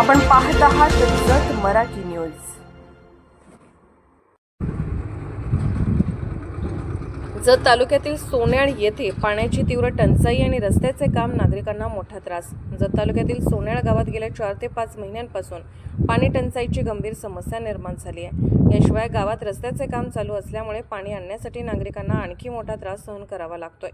आपण पाहत आहात जत मराठी न्यूज. जत तालुक्यातील सोन्याळ येथे पाण्याची तीव्र टंचाई आणि रस्त्याचे काम नागरिकांना मोठा त्रास. जत तालुक्यातील सोन्याळ गावात गेल्या चार ते पाच महिन्यांपासून पाणी टंचाईची गंभीर समस्या निर्माण झाली आहे. याशिवाय गावात रस्त्याचे काम चालू असल्यामुळे पाणी आणण्यासाठी नागरिकांना आणखी मोठा त्रास सहन करावा लागतोय.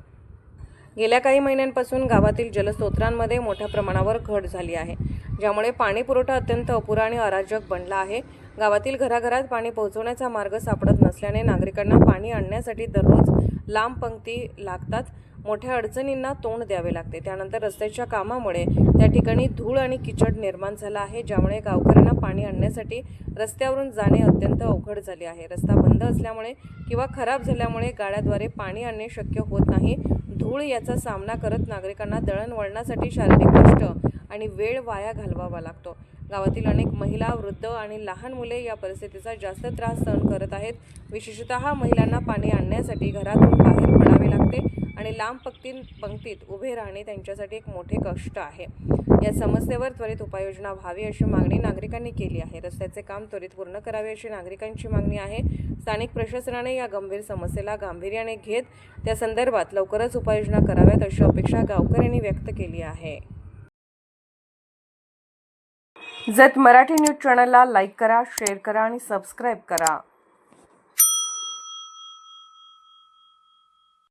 गेल्या काही महिन्यांपासून गावातील जलस्रोतांमध्ये मोठ्या प्रमाणावर घट झाली आहे ज्यामुळे पाणी पुरवठा अत्यंत अपुरा आणि अराजक बनला आहे. गावातील घराघरात पाणी पोहोचवण्याचा मार्ग सापडत नसल्याने नागरिकांना पाणी आणण्यासाठी दररोज लांब पंक्ती लागतात. मोठ्या अडचणींना तोंड द्यावे लागते. त्यानंतर रस्त्याच्या कामामुळे त्या ठिकाणी धूळ आणि किचड निर्माण झाला आहे ज्यामुळे गावकऱ्यांना पाणी आणण्यासाठी रस्त्यावरून जाणे अत्यंत अवघड झाले आहे. रस्ता बंद असल्यामुळे किंवा खराब झाल्यामुळे गाड्याद्वारे पाणी आणणे शक्य होत नाही. धूळ याचा सामना करत नागरिकांना दळणवळणासाठी शारीरिक कष्ट आणि वेळ वाया घालवावा लागतो. गावातील अनेक महिला वृद्ध आणि लहान मुले या परिस्थितीचा जास्त त्रास सहन करत आहेत. विशेषतः महिलांना पाणी आणण्यासाठी घरातून बाहेर पडावे लागते. आणि लांब पंक्ती पंक्तीत उभे राहणे त्यांच्यासाठी एक मोठे कष्ट आहे. या समस्येवर त्वरित उपाययोजना व्हावी अशी मागणी नागरिकांनी केली आहे. रस्त्याचे काम त्वरित पूर्ण करावे अशी नागरिकांची मागणी आहे. स्थानिक प्रशासनाने या गंभीर समस्येला गांभीर्याने घेत त्या संदर्भात लवकरच उपाययोजना कराव्यात अशी अपेक्षा गावकऱ्यांनी व्यक्त केली आहे. जत मराठी न्यूज चॅनलला लाईक करा शेअर करा आणि सबस्क्राईब करा.